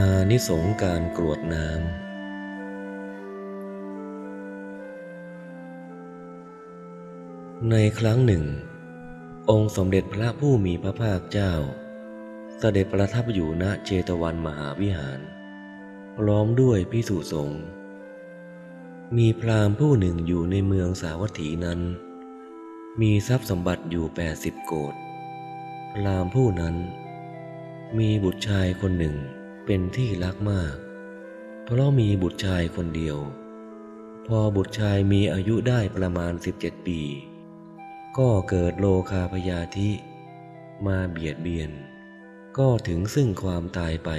อานิสงการกรวดน้ำ ในครั้งหนึ่ง องค์สมเด็จพระผู้มีพระภาคเจ้า เสด็จประทับอยู่ณเจตวันมหาวิหาร ล้อมด้วยพิสุสงฆ์ มีพราหมณ์ผู้หนึ่งอยู่ในเมืองสาวัตถีนั้น มีทรัพย์สมบัติอยู่แปดสิบโกดพราหมณ์ผู้นั้นมีบุตรชายคนหนึ่ง เป็นที่รักมาก เพราะมีบุตรชายคนเดียว พอบุตรชายมีอายุได้ประมาณ 17 ปี ก็เกิดโลคาพยาธิ มาเบียดเบียน ก็ถึงซึ่งความตายไป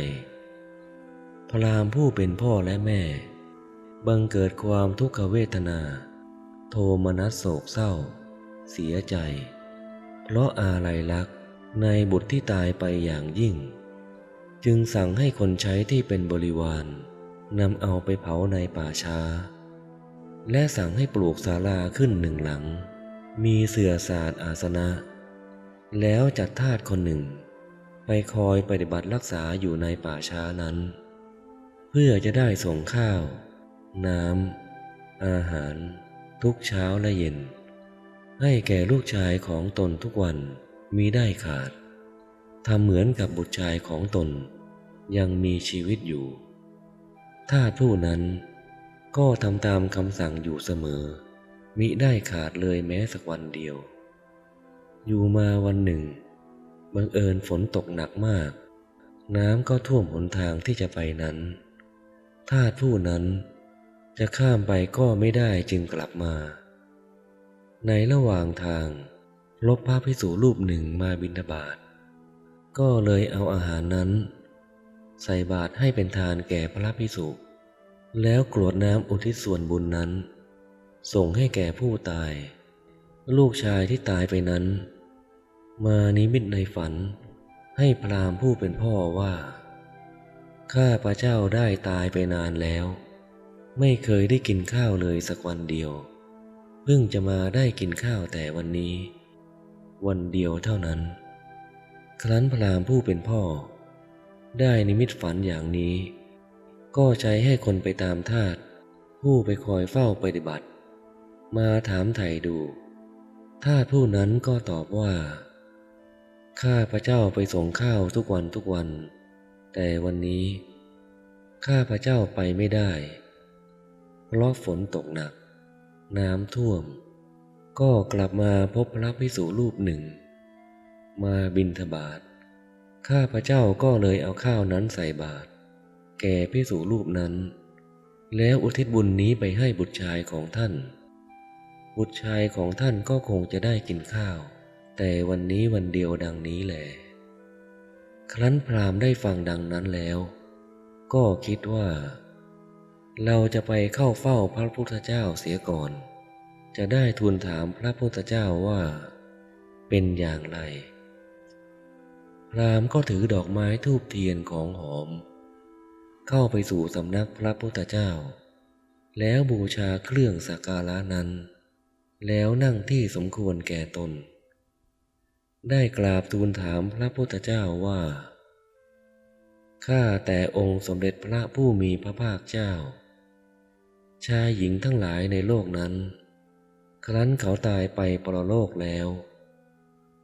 พรามผู้เป็นพ่อและแม่ บังเกิดความทุกขเวทนา โทมนัสโศกเศร้า เสียใจ เพราะอาลัยลักษณ์ในบุตรที่ตายไปอย่างยิ่ง จึงสั่งให้คนใช้ที่เป็นบริวารนำเอาไปเผาในป่าช้า และสั่งให้ปลูกศาลาขึ้นหนึ่งหลัง มีเสื่อศาสตร์อาสนะ แล้วจัดทาสคนหนึ่ง ไปคอยปฏิบัติรักษาอยู่ในป่าช้านั้น เพื่อจะได้ส่งข้าว น้ำอาหาร ทุกเช้าและเย็น ให้แก่ลูกชายของตนทุกวันมีได้ขาด ทำเหมือนกับบุตรชายของตน ยังมีชีวิตอยู่ ถ้าผู้นั้นก็ทำตามคำสั่งอยู่เสมอ มิได้ขาดเลยแม้สักวันเดียว อยู่มาวันหนึ่ง บังเอิญฝนตกหนักมาก น้ำก็ท่วมหนทางที่จะไปนั้นทาสผู้นั้นจะข้ามไปก็ไม่ได้จึงกลับมา ในระหว่างทาง ลบพระพิสุรูปหนึ่งมาบิณฑบาต ก็เลยเอาอาหารนั้น ใส่บาตรให้เป็นทานแก่พระพิสุแล้วกรวดน้ำอุทิศส่วนบุญนั้น ส่งให้แก่ผู้ตาย ลูกชายที่ตายไปนั้น มานิมิตในฝัน ให้พราหมณ์ผู้เป็นพ่อว่า ข้าพระเจ้าได้ตายไปนานแล้ว ไม่เคยได้กินข้าวเลยสักวันเดียว เพิ่งจะมาได้กินข้าวแต่วันนี้ วันเดียวเท่านั้น ครั้นพราหมณ์ผู้เป็นพ่อ ได้นิมิตฝันอย่างนี้ ก็ใช้ให้คนไปตามทาสผู้ไปคอยเฝ้าปฏิบัติ มาถามไถ่ดูทาสผู้นั้นก็ตอบว่า ข้าพระเจ้าไปส่งข้าวทุกวันทุกวัน แต่วันนี้ ข้าพระเจ้าไปไม่ได้ เพราะฝนตกหนัก น้ำท่วม ก็กลับมาพบพระพิสุรูปหนึ่ง มาบินทบาทข้าพระเจ้าก็เลยเอาข้าวนั้นใส่บาตรแก่พิสุรูปนั้น แล้วอุทิศบุญนี้ไปให้บุตรชายของท่าน บุตรชายของท่านก็คงจะได้กินข้าว แต่วันนี้วันเดียวดังนี้แหละครั้นพราหมณ์ได้ฟังดังนั้นแล้ว ก็คิดว่า เราจะไปเข้าเฝ้าพระพุทธเจ้าเสียก่อน จะได้ทูลถามพระพุทธเจ้าว่า เป็นอย่างไร พรามก็ถือดอกไม้ทูบเทียนของหอม เข้าไปสู่สำนักพระพุทธเจ้า แล้วบูชาเครื่องสักการะนั้น แล้วนั่งที่สมควรแก่ตน ได้กราบทูลถามพระพุทธเจ้าว่าข้าแต่องค์สมเด็จพระผู้มีพระภาคเจ้า ชายหญิงทั้งหลายในโลกนั้น ครั้นเขาตายไปปรโลกแล้ว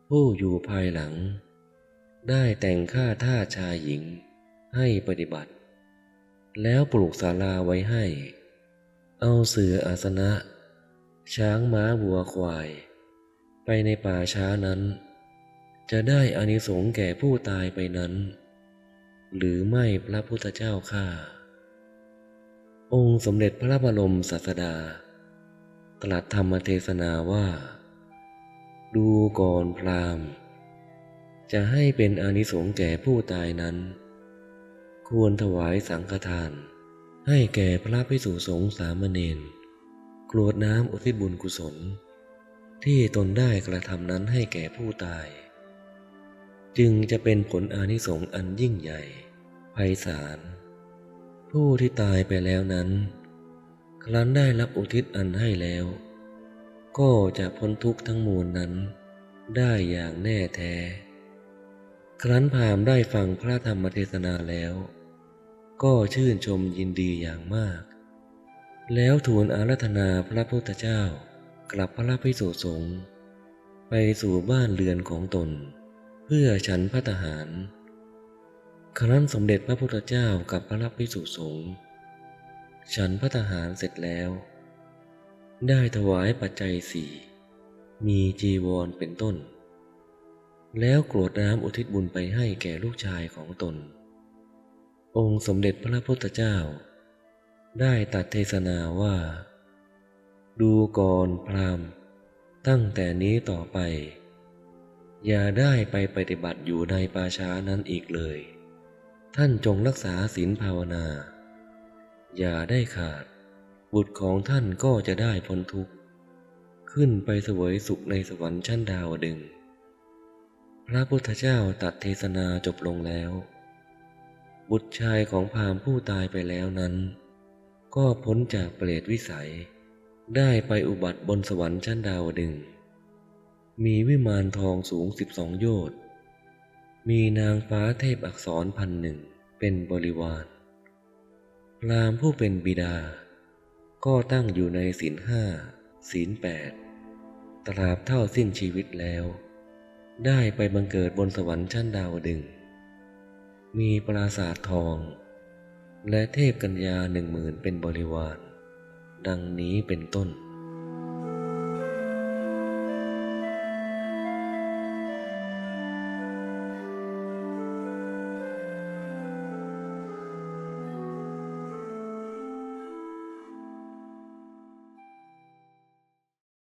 ผู้อยู่ภายหลัง ได้แต่งค่าท่าชายหญิงให้ปฏิบัติ แล้วปลูกศาลาไว้ให้ เอาเสืออาสนะ ช้างม้าวัวควาย ไปในป่าช้านั้น จะได้อานิสงส์แก่ผู้ตายไปนั้น หรือไม่พระพุทธเจ้าข้าองค์สมเด็จพระบรมศาสดา ตรัสธรรมเทศนาว่า ดูก่อนพราหมณ์ จะให้เป็นอนิสงส์แก่ผู้ตายนั้น ควรถวายสังฆทาน ให้แก่พระภิกษุสงฆ์สามเณรกรวดน้ำอุทิศบุญกุศล ที่ตนได้กระทำนั้นให้แก่ผู้ตาย จึงจะเป็นผลอานิสงส์อันยิ่งใหญ่ไพศาลผู้ที่ตายไปแล้วนั้น ครั้นได้รับอุทิศอันให้แล้ว ก็จะพ้นทุกข์ทั้งมวลนั้น ได้อย่างแน่แท้ ครั้นพามได้ฟังพระธรรมเทศนาแล้ว ก็ชื่นชมยินดีอย่างมาก แล้วทูลอารัธนาพระพุทธเจ้ากลับพระพิสุสงฆ์ไปสู่บ้านเรือนของตน เพื่อฉันพระทหาร ครั้นสมเด็จพระพุทธเจ้ากับพระพิสุสงฆ์ฉันพระทหารเสร็จแล้ว ได้ถวายปัจจัยสี่มีจีวรเป็นต้น แล้วกรวดน้ำอุทิศบุญไปให้แก่ลูกชายของตน องค์สมเด็จพระพุทธเจ้า ได้ตัดเทศนาว่า ดูก่อนพราหมณ์ตั้งแต่นี้ต่อไป อย่าได้ไปปฏิบัติอยู่ในป่าช้านั้นอีกเลย ท่านจงรักษาศีลภาวนา อย่าได้ขาด บุตรของท่านก็จะได้พ้นทุกข์ ขึ้นไปเสวยสุขในสวรรค์ชั้นดาวดึงส์ ระพุทธเจ้าตัดเทศนาจบลงแล้ว บุตรชายของพรามผู้ตายไปแล้วนั้น ก็พ้นจากเปรตวิสัย ได้ไปอุบัติบนสวรรค์ชั้นดาวดึง มีวิมานทองสูงสิบสองโยชน์มีนางฟ้าเทพอักษรพันหนึ่งเป็นบริวารพรามผู้เป็นบิดา ก็ตั้งอยู่ในศีลห้าศีลแปดตราบเท่าสิ้นชีวิตแล้ว ได้ไปบังเกิดบนสวรรค์ชั้นดาวดึง มีปราสาททอง และเทพกัญญาหนึ่งหมื่นเป็นบริวาร ดังนี้เป็นต้น